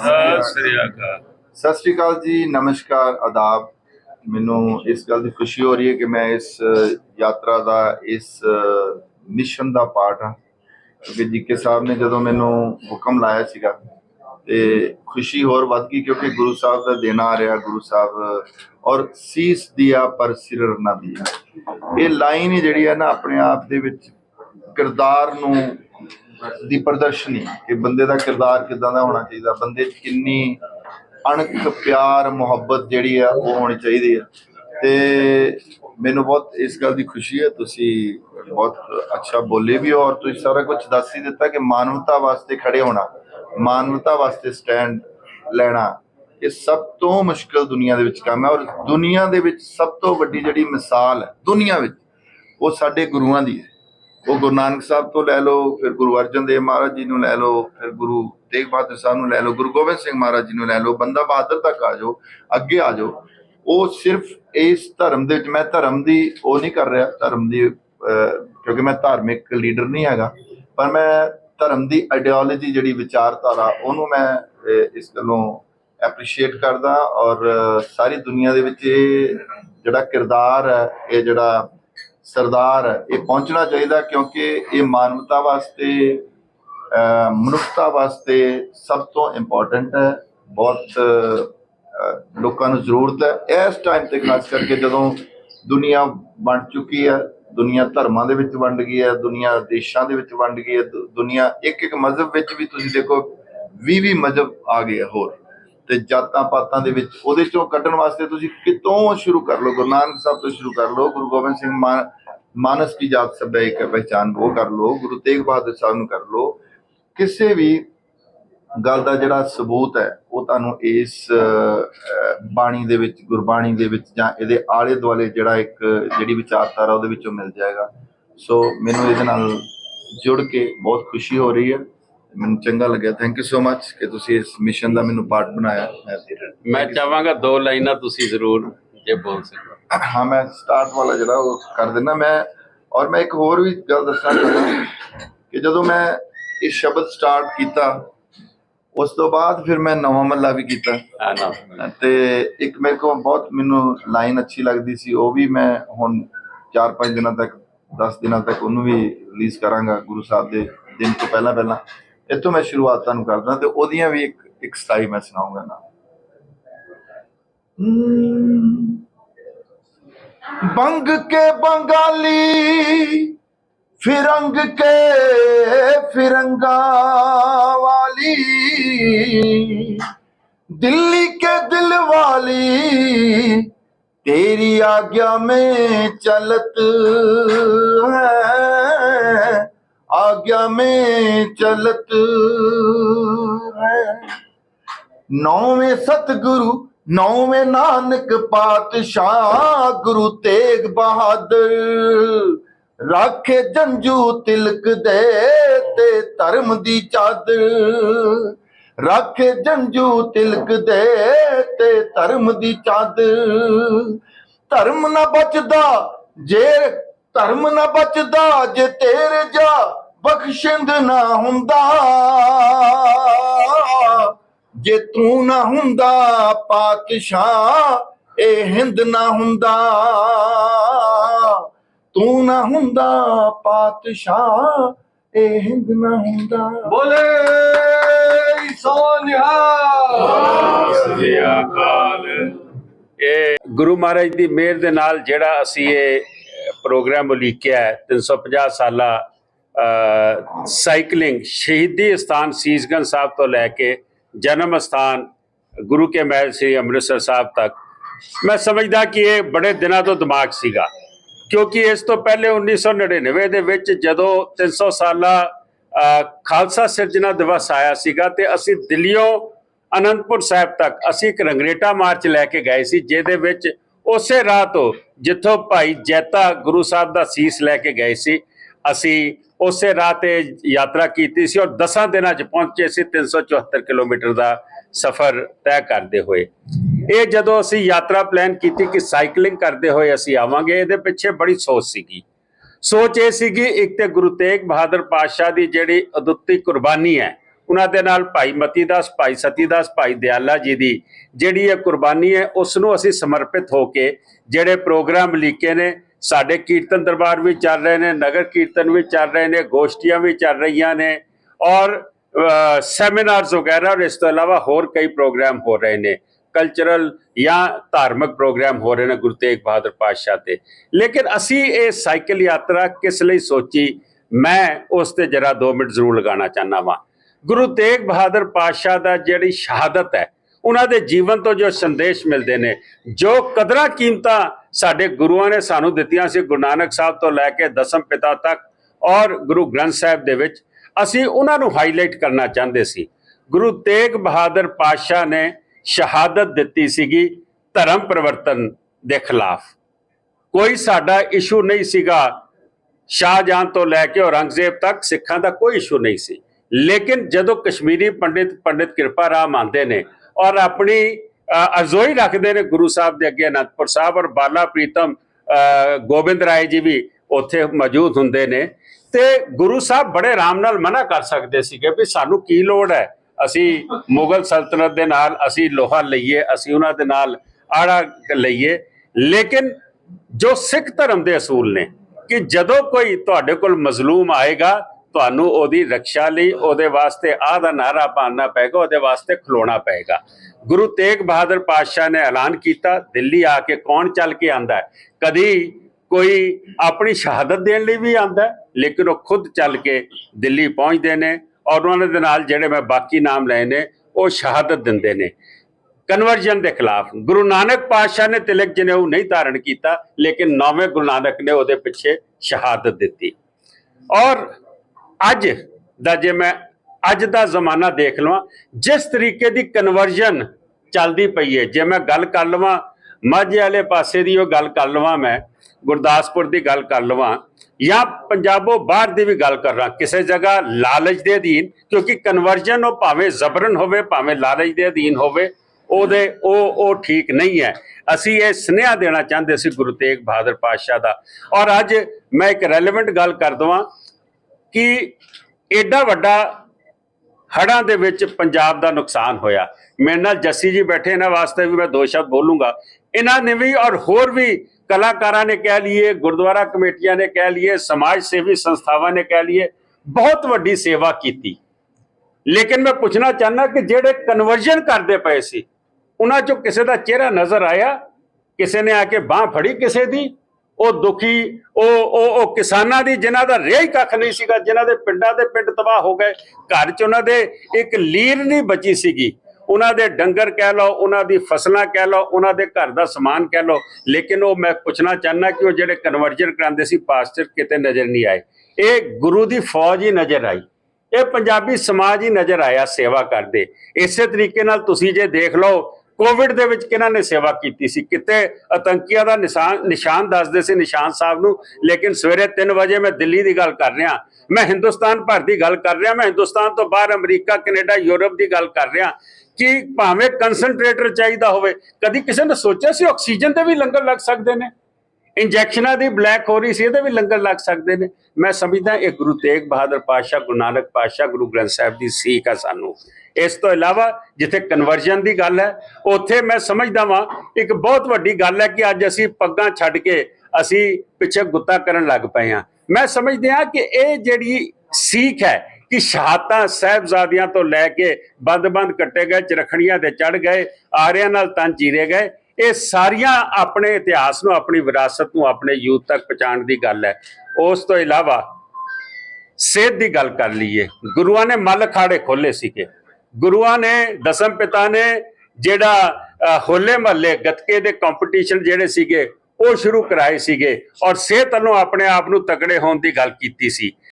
ਸਤਿ ਸ੍ਰੀ ਅਕਾਲ। ਸਤਿ ਸ਼੍ਰੀ ਅਕਾਲ। ਜੀ ਨਮਸਕਾਰ ਆਦਾਬ। ਮੈਨੂੰ ਇਸ ਗੱਲ ਦੀ ਖੁਸ਼ੀ ਹੋ ਰਹੀ ਹੈ ਕਿ ਮੈਂ ਇਸ ਯਾਤਰਾ ਦਾ ਇਸ ਮਿਸ਼ਨ ਦਾ ਪਾਰਟ ਹਾਂ। ਕਿਉਂਕਿ ਜੀਕੇ ਸਾਹਿਬ ਨੇ ਜਦੋਂ ਮੈਨੂੰ ਹੁਕਮ ਲਾਇਆ ਸੀਗਾ ਤੇ ਖੁਸ਼ੀ ਹੋਰ ਵੱਧ ਗਈ ਕਿਉਂਕਿ ਗੁਰੂ ਸਾਹਿਬ ਦਾ ਦਿਨ ਆ ਰਿਹਾ ਗੁਰੂ ਸਾਹਿਬ ਔਰ ਸੀਸ ਦਿਆ ਪਰ ਸਿਰ ਨਾ ਦਿਆ। ਇਹ ਲਾਈਨ ਹੀ ਜਿਹੜੀ ਹੈ ਨਾ ਆਪਣੇ ਆਪ ਦੇ ਵਿੱਚ ਕਿਰਦਾਰ ਨੂੰ ਦੀ ਪ੍ਰਦਰਸ਼ਨੀ ਕਿ ਬੰਦੇ ਦਾ ਕਿਰਦਾਰ ਕਿਦਾਂ ਦਾ ਹੋਣਾ ਚਾਹੀਦਾ, ਬੰਦੇ 'ਚ ਕਿੰਨੀ ਅਣਖ ਪਿਆਰ, ਮੁਹੱਬਤ ਜਿਹੜੀ ਆ, ਉਹ ਹੋਣੀ ਚਾਹੀਦੀ ਆ। ਤੇ ਮੈਨੂੰ ਬਹੁਤ ਇਸ ਗੱਲ ਦੀ ਖੁਸ਼ੀ ਹੈ, ਤੁਸੀਂ ਬਹੁਤ ਅੱਛਾ ਬੋਲੇ ਵੀ ਹੋ ਔਰ ਤੁਸੀਂ ਸਾਰਾ ਕੁਝ ਦੱਸ ਹੀ ਦਿੱਤਾ ਕਿ ਮਾਨਵਤਾ ਵਾਸਤੇ ਖੜੇ ਹੋਣਾ, ਮਾਨਵਤਾ ਵਾਸਤੇ ਸਟੈਂਡ ਲੈਣਾ, ਇਹ ਸਭ ਤੋਂ ਮੁਸ਼ਕਲ ਦੁਨੀਆ ਦੇ ਵਿੱਚ ਕੰਮ ਹੈ। ਔਰ ਦੁਨੀਆ ਦੇ ਵਿੱਚ ਸਭ ਤੋਂ ਵੱਡੀ ਜਿਹੜੀ ਮਿਸਾਲ ਹੈ, ਦੁਨੀਆ ਵਿੱਚ, ਉਹ ਸਾਡੇ ਗੁਰੂਆਂ ਦੀ ਹੈ। ਉਹ ਗੁਰੂ ਨਾਨਕ ਸਾਹਿਬ ਤੋਂ ਲੈ ਲਓ, ਫਿਰ ਗੁਰੂ ਅਰਜਨ ਦੇਵ ਮਹਾਰਾਜ ਜੀ ਨੂੰ ਲੈ ਲਓ, ਫਿਰ ਗੁਰੂ ਤੇਗ ਬਹਾਦਰ ਸਾਹਿਬ ਨੂੰ ਲੈ ਲਓ, ਗੁਰੂ ਗੋਬਿੰਦ ਸਿੰਘ ਮਹਾਰਾਜ ਜੀ ਨੂੰ ਲੈ ਲਓ, ਬੰਦਾ ਬਹਾਦਰ ਤੱਕ ਆ ਜਾਓ, ਅੱਗੇ ਆ ਜਾਓ। ਉਹ ਸਿਰਫ ਇਸ ਧਰਮ ਦੇ ਵਿੱਚ, ਮੈਂ ਧਰਮ ਦੀ ਉਹ ਨਹੀਂ ਕਰ ਰਿਹਾ, ਧਰਮ ਦੀ ਕਿਉਂਕਿ ਮੈਂ ਧਾਰਮਿਕ ਲੀਡਰ ਨਹੀਂ ਹੈਗਾ, ਪਰ ਮੈਂ ਧਰਮ ਦੀ ਆਈਡੀਓਲੋਜੀ ਜਿਹੜੀ ਵਿਚਾਰਧਾਰਾ, ਉਹਨੂੰ ਮੈਂ ਇਸ ਗੱਲੋਂ ਐਪਰੀਸ਼ੀਏਟ ਕਰਦਾ ਔਰ ਸਾਰੀ ਦੁਨੀਆ ਦੇ ਵਿੱਚ ਇਹ ਜਿਹੜਾ ਕਿਰਦਾਰ ਹੈ, ਇਹ ਜਿਹੜਾ ਸਰਦਾਰ ਹੈ, ਇਹ ਪਹੁੰਚਣਾ ਚਾਹੀਦਾ ਕਿਉਂਕਿ ਇਹ ਮਾਨਵਤਾ ਵਾਸਤੇ ਮਨੁੱਖਤਾ ਵਾਸਤੇ ਸਭ ਤੋਂ ਇੰਪੋਰਟੈਂਟ ਹੈ। ਬਹੁਤ ਲੋਕਾਂ ਨੂੰ ਜ਼ਰੂਰਤ ਹੈ। ਇਸ ਟਾਈਮ ਤੇ ਖਾਸ ਕਰਕੇ ਜਦੋਂ ਦੁਨੀਆ ਵੰਡ ਚੁੱਕੀ ਹੈ ਦੁਨੀਆ ਧਰਮਾਂ ਦੇ ਵਿੱਚ ਵੰਡ ਗਈ ਹੈ ਦੁਨੀਆ ਦੇਸ਼ਾਂ ਦੇ ਵਿੱਚ ਵੰਡ ਗਈ ਹੈ ਦੁ- ਦੁਨੀਆ ਇੱਕ ਇੱਕ ਮਜ਼ਹਬ ਵਿੱਚ ਵੀ ਤੁਸੀਂ ਦੇਖੋ 20 20 ਮਜ਼ਹਬ ਆ ਗਏ ਹੋਰ। ਤੇ ਜਾਤਾਂ ਪਾਤਾਂ ਦੇ ਵਿੱਚ ਉਹਦੇ ਚੋਂ ਕੱਢਣ ਵਾਸਤੇ ਤੁਸੀਂ ਕਿਤੋਂ ਸ਼ੁਰੂ ਕਰ ਲਓ? ਗੁਰੂ ਨਾਨਕ ਸਾਹਿਬ ਤੋਂ ਸ਼ੁਰੂ ਕਰ ਲਓ। ਗੁਰੂ ਗੋਬਿੰਦ ਸਿੰਘ ਮਾਨਸ ਕੀ ਜਾਤ ਸਭ ਇੱਕ ਪਹਿਚਾਨ ਉਹ ਕਰ ਲਓ। ਗੁਰੂ ਤੇਗ ਬਹਾਦਰ ਸਾਹਿਬ ਨੂੰ ਕਰ ਲਓ। ਕਿਸੇ ਵੀ ਗੱਲ ਦਾ ਜਿਹੜਾ ਸਬੂਤ ਹੈ, ਉਹ ਤੁਹਾਨੂੰ ਇਸ ਬਾਣੀ ਦੇ ਵਿੱਚ, ਗੁਰਬਾਣੀ ਦੇ ਵਿੱਚ ਜਾਂ ਇਹਦੇ ਆਲੇ ਦੁਆਲੇ ਜਿਹੜਾ ਇੱਕ, ਜਿਹੜੀ ਵਿਚਾਰਧਾਰਾ ਉਹਦੇ ਵਿੱਚੋਂ ਮਿਲ ਜਾਏਗਾ। ਸੋ ਮੈਨੂੰ ਇਹਦੇ ਨਾਲ ਜੁੜ ਕੇ ਬਹੁਤ ਖੁਸ਼ੀ ਹੋ ਰਹੀ ਹੈ। ਮੈਨੂੰ ਚੰਗਾ ਲੱਗਿਆ। ਥੈਂਕ ਯੂ ਸੋ ਮੱਚ ਕਿ ਤੁਸੀਂ ਇਸ ਮਿਸ਼ਨ ਦਾ ਮੈਨੂੰ ਪਾਰਟ ਬਣਾਇਆ। ਮੈਂ ਚਾਹਾਂਗਾ ਦੋ ਲਾਈਨਾਂ ਤੁਸੀਂ ਜ਼ਰੂਰ ਜੇ ਬੋਲ ਸਕੋ। ਹਾਂ ਮੈਂ ਸਟਾਰਟ ਵਾਲਾ ਜਿਹੜਾ ਉਹ ਕਰ ਦਿੰਦਾ ਮੈਂ ਔਰ ਮੈਂ ਇੱਕ ਹੋਰ ਵੀ ਗੱਲ ਦੱਸਣਾ ਚਾਹੁੰਦਾ ਕਿ ਜਦੋਂ ਮੈਂ ਇਹ ਸ਼ਬਦ ਸਟਾਰਟ ਕੀਤਾ ਉਸ ਤੋਂ ਬਾਅਦ ਫਿਰ ਮੈਂ ਨਵਾਂ ਮੱਲਾ ਵੀ ਕੀਤਾ। ਤੇ ਇੱਕ ਮੇਰੇ ਕੋਲ ਬਹੁਤ ਮੈਨੂੰ ਲਾਈਨ ਅੱਛੀ ਲੱਗਦੀ ਸੀ। ਉਹ ਵੀ ਮੈਂ ਹੁਣ 4-5 ਦਿਨਾਂ ਤੱਕ 10 ਦਿਨਾਂ ਤੱਕ ਉਹਨੂੰ ਵੀ ਰਿਲੀਜ਼ ਕਰਾਂਗਾ ਗੁਰੂ ਸਾਹਿਬ ਦੇ ਦਿਨ ਤੋਂ ਪਹਿਲਾਂ ਪਹਿਲਾਂ ਇੱਥੋਂ ਮੈਂ ਸ਼ੁਰੂਆਤ ਤੁਹਾਨੂੰ ਕਰਦਾ ਤੇ ਉਹਦੀਆਂ ਵੀ ਇੱਕ ਇੱਕ ਸਟਾਈ ਮੈਂ ਸੁਣਾਉਂਗਾ ਨਾ ਬੰਗ ਕੇ ਬੰਗਾਲੀ ਫਿਰੰਗ ਕੇ ਫਿਰੰਗਾ वाली दिल्ली के दिल वाली तेरी आज्ञा में चलत है आज्ञा में चलत है नौवें सतगुरु नौवें नानक पातशाह गुरु तेग बहादुर ਰਾਖੇ ਜੰਜੂ ਤਿਲਕ ਦੇ ਤੇ ਧਰਮ ਦੀ ਚਾਦਰ ਰਾਖੇ ਜੰਜੂ ਤਿਲਕ ਦੇ ਤੇ ਧਰਮ ਦੀ ਚਾਦਰ ਧਰਮ ਨਾ ਬਚਦਾ ਜੇ ਧਰਮ ਨਾ ਬਚਦਾ ਜੇ ਤੇਰੇ ਜਾ ਬਖਸ਼ਿੰਦ ਨਾ ਹੁੰਦਾ। ਜੇ ਤੂੰ ਨਾ ਹੁੰਦਾ ਪਾਤਸ਼ਾਹ ਇਹ ਹਿੰਦ ਨਾ ਹੁੰਦਾ। ਤੂੰ ਨਾ ਹੁੰਦਾ ਪਾਤਸ਼ਾਹ ਇਹ ਹਿੰਦ ਨਾ ਹੁੰਦਾ। ਬੋਲੇ ਸੋਨਿਹਾ ਸ੍ਰੀ ਅਕਾਲ। ਇਹ ਗੁਰੂ ਮਹਾਰਾਜ ਦੀ ਮਿਹਰ ਦੇ ਨਾਲ ਜਿਹੜਾ ਅਸੀਂ ਇਹ ਪ੍ਰੋਗਰਾਮ ਉਲੀਕਿਆ ਹੈ 350 ਸਾਲਾ ਅ, ਸਾਈਕਲਿੰਗ ਸ਼ਹੀਦੀ ਸਥਾਨ ਸੀਸਗੰਜ ਸਾਹਿਬ ਤੋਂ ਲੈ ਕੇ ਜਨਮ ਸਥਾਨ ਗੁਰੂ ਕੇ ਮਹਿਲ ਸ੍ਰੀ ਅੰਮ੍ਰਿਤਸਰ ਸਾਹਿਬ ਤੱਕ। ਮੈਂ ਸਮਝਦਾ ਕਿ ਇਹ ਬੜੇ ਦਿਨਾਂ ਤੋਂ ਦਿਮਾਗ ਸੀਗਾ ਕਿਉਂਕਿ ਇਸ ਤੋਂ ਪਹਿਲੇ 1999 ਦੇ ਵਿੱਚ ਜਦੋਂ 300 ਸਾਲਾ ਅ, ਖਾਲਸਾ ਸਿਰਜਣਾ ਦਿਵਸ ਆਇਆ ਸੀਗਾ ਤੇ ਅਸੀਂ ਦਿੱਲੀੋਂ ਅਨੰਦਪੁਰ ਸਾਹਿਬ ਤੱਕ ਅਸੀਂ ਇੱਕ ਰੰਗਰੇਟਾ ਮਾਰਚ ਲੈ ਕੇ ਗਏ ਸੀ ਜਿਹਦੇ ਵਿੱਚ ਉਸੇ ਰਾਹ ਤੋਂ ਜਿੱਥੋਂ ਭਾਈ ਜੈਤਾ ਗੁਰੂ ਸਾਹਿਬ ਦਾ ਸੀਸ ਲੈ ਕੇ ਗਏ ਸੀ, ਅਸੀਂ ਉਸੇ ਰਾਹ ਤੇ ਯਾਤਰਾ ਕੀਤੀ ਸੀ ਔਰ 10 ਦਿਨਾਂ 'ਚ ਪਹੁੰਚੇ ਸੀ 374 ਕਿਲੋਮੀਟਰ ਦਾ ਸਫ਼ਰ ਤੈਅ ਕਰਦੇ ਹੋਏ। ਇਹ ਜਦੋਂ ਅਸੀਂ ਯਾਤਰਾ ਪਲਾਨ ਕੀਤੀ ਕਿ ਸਾਈਕਲਿੰਗ ਕਰਦੇ ਹੋਏ ਅਸੀਂ ਆਵਾਂਗੇ, ਇਹਦੇ ਪਿੱਛੇ ਬੜੀ ਸੋਚ ਸੀਗੀ। ਸੋਚ ਇਹ ਸੀਗੀ, ਇੱਕ ਤੇ ਗੁਰੂ ਤੇਗ ਬਹਾਦਰ ਪਾਤਸ਼ਾਹ ਦੀ ਜਿਹੜੀ ਅਦੁੱਤੀ ਕੁਰਬਾਨੀ ਹੈ ਉਹਨਾਂ ਦੇ ਨਾਲ ਭਾਈ ਮਤੀ ਦਾਸ ਭਾਈ ਸਤੀ ਦਾਸ ਭਾਈ ਦਿਆਲਾ ਜੀ ਦੀ ਜਿਹੜੀ ਇਹ ਕੁਰਬਾਨੀ ਹੈ ਉਸ ਨੂੰ ਅਸੀਂ ਸਮਰਪਿਤ ਹੋ ਕੇ ਜਿਹੜੇ ਪ੍ਰੋਗਰਾਮ ਲਿਖੇ ਨੇ, ਸਾਡੇ ਕੀਰਤਨ ਦਰਬਾਰ ਵੀ ਚੱਲ ਰਹੇ ਨੇ, ਨਗਰ ਕੀਰਤਨ ਵੀ ਚੱਲ ਰਹੇ ਨੇ, ਗੋਸ਼ਟੀਆਂ ਵੀ ਚੱਲ ਰਹੀਆਂ ਨੇ ਔਰ ਸੈਮੀਨਾਰਸ ਵਗੈਰਾ ਔਰ ਇਸ ਤੋਂ ਇਲਾਵਾ ਹੋਰ ਕਈ ਪ੍ਰੋਗਰਾਮ ਹੋ ਰਹੇ ਨੇ ਕਲਚਰਲ ਜਾਂ ਧਾਰਮਿਕ ਪ੍ਰੋਗਰਾਮ ਹੋ ਰਹੇ ਨੇ ਗੁਰੂ ਤੇਗ ਬਹਾਦਰ ਪਾਤਸ਼ਾਹ ਤੇ ਲੇਕਿਨ ਅਸੀਂ ਇਹ ਸਾਈਕਲ ਯਾਤਰਾ ਕਿਸ ਲਈ ਸੋਚੀ? ਮੈਂ ਉਸ ਤੇ ਜਰਾ 2 ਮਿੰਟ ਜ਼ਰੂਰ ਲਗਾਉਣਾ ਚਾਹਨਾ ਵਾਂ। ਗੁਰੂ ਤੇਗ ਬਹਾਦਰ ਪਾਤਸ਼ਾਹ ਦਾ ਜਿਹੜੀ ਸ਼ਹਾਦਤ ਹੈ, ਉਹਨਾਂ ਦੇ ਜੀਵਨ ਤੋਂ ਜੋ ਸੰਦੇਸ਼ ਮਿਲਦੇ ਨੇ, ਜੋ ਕਦਰਾਂ ਕੀਮਤਾਂ ਸਾਡੇ ਗੁਰੂਆਂ ਨੇ ਸਾਨੂੰ ਦਿੱਤੀਆਂ ਸੀ, ਗੁਰੂ ਨਾਨਕ ਸਾਹਿਬ ਤੋਂ ਲੈ ਕੇ ਦਸਮ ਪਿਤਾ ਤੱਕ ਔਰ ਗੁਰੂ ਗ੍ਰੰਥ ਸਾਹਿਬ ਦੇ ਵਿੱਚ, ਅਸੀਂ ਉਹਨਾਂ ਨੂੰ ਹਾਈਲਾਈਟ ਕਰਨਾ ਚਾਹੁੰਦੇ ਸੀ। ਗੁਰੂ ਤੇਗ ਬਹਾਦਰ ਪਾਤਸ਼ਾਹ ਨੇ ਸ਼ਹਾਦਤ ਦਿੱਤੀ ਸੀਗੀ ਧਰਮ ਪਰਿਵਰਤਨ ਦੇ ਖਿਲਾਫ। ਕੋਈ ਸਾਡਾ ਇਸ਼ੂ ਨਹੀਂ ਸੀਗਾ ਸ਼ਾਹਜਹਾਨ ਤੋਂ ਲੈ ਕੇ ਔਰੰਗਜ਼ੇਬ ਤੱਕ ਸਿੱਖਾਂ ਦਾ ਕੋਈ ਇਸ਼ੂ ਨਹੀਂ ਸੀ। ਲੇਕਿਨ ਜਦੋਂ ਕਸ਼ਮੀਰੀ ਪੰਡਿਤ ਪੰਡਿਤ ਕਿਰਪਾ ਰਾਮ ਆਉਂਦੇ ਨੇ ਔਰ ਆਪਣੀ ਅ, ਅਰਜ਼ੋਈ ਰੱਖਦੇ ਨੇ ਗੁਰੂ ਸਾਹਿਬ ਦੇ ਅੱਗੇ ਅਨੰਦਪੁਰ ਸਾਹਿਬ ਔਰ ਬਾਲਾ ਪ੍ਰੀਤਮ ਗੋਬਿੰਦ ਰਾਏ ਜੀ ਵੀ ਉੱਥੇ ਮੌਜੂਦ ਹੁੰਦੇ ਨੇ ਤੇ ਗੁਰੂ ਸਾਹਿਬ ਬੜੇ ਆਰਾਮ ਨਾਲ ਮਨਾ ਕਰ ਸਕਦੇ ਸੀਗੇ ਵੀ ਸਾਨੂੰ ਕੀ ਲੋੜ ਹੈ? ਅਸੀਂ ਮੁਗਲ ਸਲਤਨਤ ਦੇ ਨਾਲ ਅਸੀਂ ਲੋਹਾ ਲਈਏ ਅਸੀਂ ਉਹਨਾਂ ਦੇ ਨਾਲ ਆੜਾ ਲਈਏ। ਲੇਕਿਨ ਜੋ ਸਿੱਖ ਧਰਮ ਦੇ ਅਸੂਲ ਨੇ ਕਿ ਜਦੋਂ ਕੋਈ ਤੁਹਾਡੇ ਕੋਲ ਮਜ਼ਲੂਮ ਆਏਗਾ ਤੁਹਾਨੂੰ ਉਹਦੀ ਰੱਖਿਆ ਲਈ ਉਹਦੇ ਵਾਸਤੇ ਆਹ ਦਾ ਨਾਰਾ ਪਾਉਣਾ ਪਏਗਾ, ਉਹਦੇ ਵਾਸਤੇ ਖਲੋਣਾ ਪਏਗਾ। ਗੁਰੂ ਤੇਗ ਬਹਾਦਰ ਪਾਤਸ਼ਾਹ ਨੇ ਐਲਾਨ ਕੀਤਾ, ਦਿੱਲੀ ਆ ਕੇ ਕੌਣ ਚੱਲ ਕੇ ਆਂਦਾ ਹੈ? ਕਦੀ ਕੋਈ ਆਪਣੀ ਸ਼ਹਾਦਤ ਦੇਣ ਲਈ ਵੀ ਆਂਦਾ ਲੇਕਿਨ ਉਹ ਖੁਦ ਚੱਲ ਕੇ ਦਿੱਲੀ ਪਹੁੰਚਦੇ ਨੇ ਔਰ ਉਹਨਾਂ ਦੇ ਨਾਲ ਜਿਹੜੇ ਮੈਂ ਬਾਕੀ ਨਾਮ ਲਏ ਨੇ, ਉਹ ਸ਼ਹਾਦਤ ਦਿੰਦੇ ਨੇ। ਕਨਵਰਜਨ ਦੇ ਖਿਲਾਫ, ਗੁਰੂ ਨਾਨਕ ਪਾਤਸ਼ਾਹ ਨੇ ਤਿਲਕ ਜਨੇਊ ਨਹੀਂ ਧਾਰਨ ਕੀਤਾ, ਲੇਕਿਨ ਨੌਵੇਂ ਗੁਰੂ ਨਾਨਕ ਨੇ ਉਹਦੇ ਪਿੱਛੇ ਸ਼ਹਾਦਤ ਦਿੱਤੀ। ਔਰ ਅੱਜ ਦਾ ਜੇ ਮੈਂ ਅੱਜ ਦਾ ਜ਼ਮਾਨਾ ਦੇਖ ਲਵਾਂ, ਜਿਸ ਤਰੀਕੇ ਦੀ ਕਨਵਰਜਨ ਚੱਲਦੀ ਪਈ ਹੈ ਜੇ ਮੈਂ ਗੱਲ ਕਰ ਲਵਾਂ, ਮਾਝੇ ਵਾਲੇ ਪਾਸੇ ਦੀ ਉਹ ਗੱਲ ਕਰ ਲਵਾਂ ਮੈਂ, ਗੁਰਦਾਸਪੁਰ ਦੀ ਗੱਲ ਕਰ ਲਵਾਂ, ਜਾਂ ਪੰਜਾਬੋਂ ਬਾਹਰ ਦੀ ਵੀ ਗੱਲ ਕਰ ਰਹਾ ਕਿਸੇ ਜਗ੍ਹਾ ਲਾਲਚ ਦੇ ਅਧੀਨ, ਕਿਉਂਕਿ ਕਨਵਰਜਨ ਉਹ ਭਾਵੇਂ ਜ਼ਬਰਨ ਹੋਵੇ, ਭਾਵੇਂ ਲਾਲਚ ਦੇ ਅਧੀਨ ਹੋਵੇ, ਉਹਦੇ ਉਹ ਉਹ ਠੀਕ ਨਹੀਂ ਹੈ। ਅਸੀਂ ਇਹ ਸੁਨੇਹਾ ਦੇਣਾ ਚਾਹੁੰਦੇ ਸੀ ਗੁਰੂ ਤੇਗ ਬਹਾਦਰ ਪਾਤਸ਼ਾਹ ਦਾ। ਔਰ ਅੱਜ ਮੈਂ ਇੱਕ ਰੈਲੇਵੈਂਟ ਗੱਲ ਕਰ ਦਵਾਂ ਕਿ ਐਡਾ ਵੱਡਾ ਹੜ੍ਹਾਂ ਦੇ ਵਿੱਚ ਪੰਜਾਬ ਦਾ ਨੁਕਸਾਨ ਹੋਇਆ। ਮੇਰੇ ਨਾਲ ਜੱਸੀ ਜੀ ਬੈਠੇ, ਇਹਨਾਂ ਵਾਸਤੇ ਵੀ ਮੈਂ ਦੋ ਸ਼ਬਦ ਬੋਲੂੰਗਾ। ਇਹਨਾਂ ਨੇ ਵੀ ਔਰ ਹੋਰ ਵੀ ਕਲਾਕਾਰਾਂ ਨੇ ਕਹਿ ਲਈਏ, ਗੁਰਦੁਆਰਾ ਕਮੇਟੀਆਂ ਨੇ ਕਹਿ ਲਈਏ, ਸਮਾਜ ਸੇਵੀ ਸੰਸਥਾਵਾਂ ਨੇ ਕਹਿ ਲਈਏ, ਬਹੁਤ ਵੱਡੀ ਸੇਵਾ ਕੀਤੀ। ਲੇਕਿਨ ਮੈਂ ਪੁੱਛਣਾ ਚਾਹਨਾ ਕਿ ਜਿਹੜੇ ਕਨਵਰਜਨ ਕਰਦੇ ਪਏ ਸੀ, ਉਹਨਾਂ ਚੋਂ ਕਿਸੇ ਦਾ ਚਿਹਰਾ ਨਜ਼ਰ ਆਇਆ? ਕਿਸੇ ਨੇ ਆ ਕੇ ਬਾਹ ਫੜੀ ਕਿਸੇ ਦੀ? ਉਹ ਦੁਖੀ, ਉਹ ਉਹ ਉਹ ਕਿਸਾਨਾਂ ਦੀ ਜਿਨ੍ਹਾਂ ਦਾ ਰਿਹਾ ਕੱਖ ਨਹੀਂ ਸੀਗਾ, ਜਿਨ੍ਹਾਂ ਦੇ ਪਿੰਡਾਂ ਦੇ ਪਿੰਡ ਤਬਾਹ ਹੋ ਗਏ, ਘਰ 'ਚ ਉਹਨਾਂ ਦੇ ਇੱਕ ਲੀਰ ਨਹੀਂ ਬਚੀ ਸੀਗੀ। ਉਹਨਾਂ ਦੇ ਡੰਗਰ ਕਹਿ ਲਓ, ਉਹਨਾਂ ਦੀ ਫਸਲਾਂ ਕਹਿ ਲਓ, ਉਹਨਾਂ ਦੇ ਘਰ ਦਾ ਸਮਾਨ ਕਹਿ ਲਓ, ਲੇਕਿਨ ਉਹ ਮੈਂ ਪੁੱਛਣਾ ਚਾਹਨਾ ਕਿ ਉਹ ਜਿਹੜੇ ਕਨਵਰਜਨ ਕਰਾਉਂਦੇ ਸੀ, ਪਾਸਟਰ ਕਿਤੇ ਨਜ਼ਰ ਨਹੀਂ ਆਏ। ਇਹ ਗੁਰੂ ਦੀ ਫੌਜ ਹੀ ਨਜ਼ਰ ਆਈ। ਇਹ ਪੰਜਾਬੀ ਸਮਾਜ ਹੀ ਨਜ਼ਰ ਆਇਆ ਸੇਵਾ ਕਰਦੇ। ਇਸੇ ਤਰੀਕੇ ਨਾਲ ਤੁਸੀਂ ਜੇ ਦੇਖ ਲਓ ਕੋਵਿਡ ਦੇ ਵਿੱਚ ਕਿਹਨਾਂ ਨੇ ਸੇਵਾ ਕੀਤੀ ਸੀ? ਕਿਤੇ ਆਤੰਕੀਆਂ ਦਾ ਨਿਸ਼ਾਨ ਨਿਸ਼ਾਨ ਦੱਸਦੇ ਸੀ ਨਿਸ਼ਾਨ ਸਾਹਿਬ ਨੂੰ, ਲੇਕਿਨ ਸਵੇਰੇ 3 ਵਜੇ ਮੈਂ ਦਿੱਲੀ ਦੀ ਗੱਲ ਕਰ ਰਿਹਾ। ਮੈਂ ਹਿੰਦੁਸਤਾਨ ਭਰ ਦੀ ਗੱਲ ਕਰ ਰਿਹਾ, ਮੈਂ ਹਿੰਦੁਸਤਾਨ ਤੋਂ ਬਾਹਰ ਅਮਰੀਕਾ, ਕੈਨੇਡਾ, ਯੂਰਪ ਦੀ ਗੱਲ ਕਰ ਰਿਹਾ ਕਿ ਭਾਵੇਂ ਕਨਸੈਂਟਰੇਟਰ ਚਾਹੀਦਾ ਹੋਵੇ, ਕਦੀ ਕਿਸੇ ਨੇ ਸੋਚਿਆ ਸੀ ਆਕਸੀਜਨ ਤੇ ਵੀ ਲੰਗਰ ਲੱਗ ਸਕਦੇ ਨੇ? ਇੰਜੈਕਸ਼ਨਾਂ ਦੀ ਬਲੈਕ ਹੋ ਰਹੀ ਸੀ, ਇਹਦੇ ਵੀ ਲੰਗਰ ਲੱਗ ਸਕਦੇ ਨੇ। ਮੈਂ ਸਮਝਦਾ ਇਹ ਗੁਰੂ ਤੇਗ ਬਹਾਦਰ ਪਾਤਸ਼ਾਹ, ਗੁਰੂ ਨਾਨਕ ਪਾਤਸ਼ਾਹ, ਗੁਰੂ ਗ੍ਰੰਥ ਸਾਹਿਬ ਦੀ ਸੀਖ ਆ ਸਾਨੂੰ। ਇਸ ਤੋਂ ਇਲਾਵਾ ਜਿੱਥੇ ਕਨਵਰਜਨ ਦੀ ਗੱਲ ਹੈ, ਉੱਥੇ ਮੈਂ ਸਮਝਦਾ ਵਾਂ, ਇੱਕ ਬਹੁਤ ਵੱਡੀ ਗੱਲ ਹੈ ਕਿ ਅੱਜ ਅਸੀਂ ਪੱਗਾਂ ਛੱਡ ਕੇ ਅਸੀਂ ਪਿੱਛੇ ਗੁੱਤਾ ਕਰਨ ਲੱਗ ਪਏ ਹਾਂ। ਮੈਂ ਸਮਝਦੇ ਹਾਂ ਕਿ ਇਹ ਜਿਹੜੀ ਸੀਖ ਹੈ ਕਿ ਸ਼ਹਾਦਤਾਂ ਸਾਹਿਬਜ਼ਾਦਿਆਂ ਤੋਂ ਲੈ ਕੇ ਬੰਦ-ਬੰਦ ਕੱਟੇ ਗਏ, ਚਰਖੜੀਆਂ ਤੇ ਚੜ ਗਏ, ਆਰਿਆਂ ਨਾਲ ਤਨ ਚੀਰੇ ਗਏ ਇਹ ਸਾਰੀਆਂ ਆਪਣੇ ਇਤਿਹਾਸ ਨੂੰ, ਆਪਣੀ ਵਿਰਾਸਤ ਨੂੰ, ਆਪਣੇ ਯੂਥ ਤੱਕ ਪਹੁੰਚਾਉਣ ਦੀ ਗੱਲ ਹੈ। ਉਸ ਤੋਂ ਇਲਾਵਾ ਸਿਹਤ ਦੀ ਗੱਲ ਕਰ ਲਈਏ। ਗੁਰੂਆਂ ਨੇ ਮੱਲ ਖਾੜੇ ਖੋਲੇ ਸੀਗੇ। ਗੁਰੂਆਂ ਨੇ, ਦਸਮ ਪਿਤਾ ਨੇ ਜਿਹੜਾ ਹੋਲੇ ਮਹੱਲੇ, ਗੱਤਕੇ ਦੇ ਕੰਪੀਟੀਸ਼ਨ ਜਿਹੜੇ ਸੀਗੇ, ਉਹ ਸ਼ੁਰੂ ਕਰਾਏ ਸੀਗੇ ਔਰ ਸਿਹਤ ਨੂੰ ਆਪਣੇ ਆਪ ਨੂੰ ਤਕੜੇ ਹੋਣ ਦੀ ਗੱਲ ਕੀਤੀ ਸੀ।